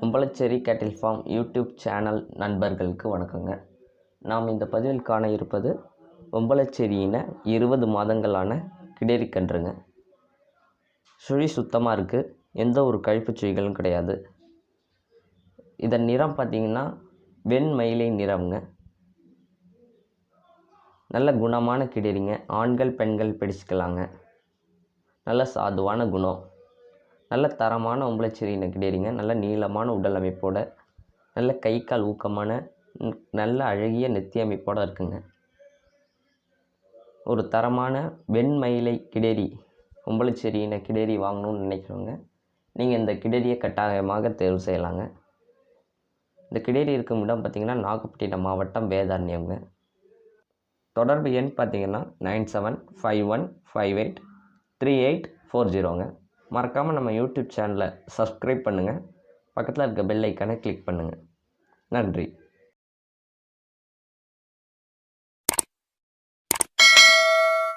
கும்பலச்சேரி கேட்டில் form YouTube channel நண்பர்களுக்கு வணக்கங்க. நாம் இந்த பதிவில் காண இருப்பது கும்பலச்சேரியின இருபது மாதங்களான கிடேரி கன்றுங்க. சுழி சுத்தமாக இருக்குது எந்த ஒரு கழிப்பு சுழிகளும் கிடையாது. இதன் நிறம் பார்த்திங்கன்னா வெண்மயிலை நிறம்ங்க. நல்ல குணமான கிடேரிங்க. ஆண்கள் பெண்கள் பிடிச்சிக்கலாங்க. நல்ல சாதுவான குணம். நல்ல தரமான ஒம்பளச்சேரியின கிடேரிங்க நல்ல நீளமான உடல் அமைப்போட நல்ல கை கால் ஊக்கமான நல்ல அழகிய நெத்தி அமைப்போட இருக்குங்க. ஒரு தரமான வெண்மயிலை கிடேரி ஒம்பளச்சேரியின கிடேரி வாங்கணும்னு நினைக்கிறவங்க நீங்கள் இந்த கிடேரியை கட்டாயமாக தேர்வு செய்யலாங்க. இந்த கிடேரி இருக்கும் இடம் பார்த்திங்கன்னா நாகப்பட்டினம் மாவட்டம் வேதாரண்யம்ங்க. தொடர்பு எண் பார்த்தீங்கன்னா nine seven five one five eight three eight four ஜீரோங்க. மறக்காமல் நம்ம யூடியூப் சேனலை சப்ஸ்கிரைப் பண்ணுங்கள் பக்கத்தில் இருக்க பெல் ஐக்கானை கிளிக் பண்ணுங்கள் நன்றி.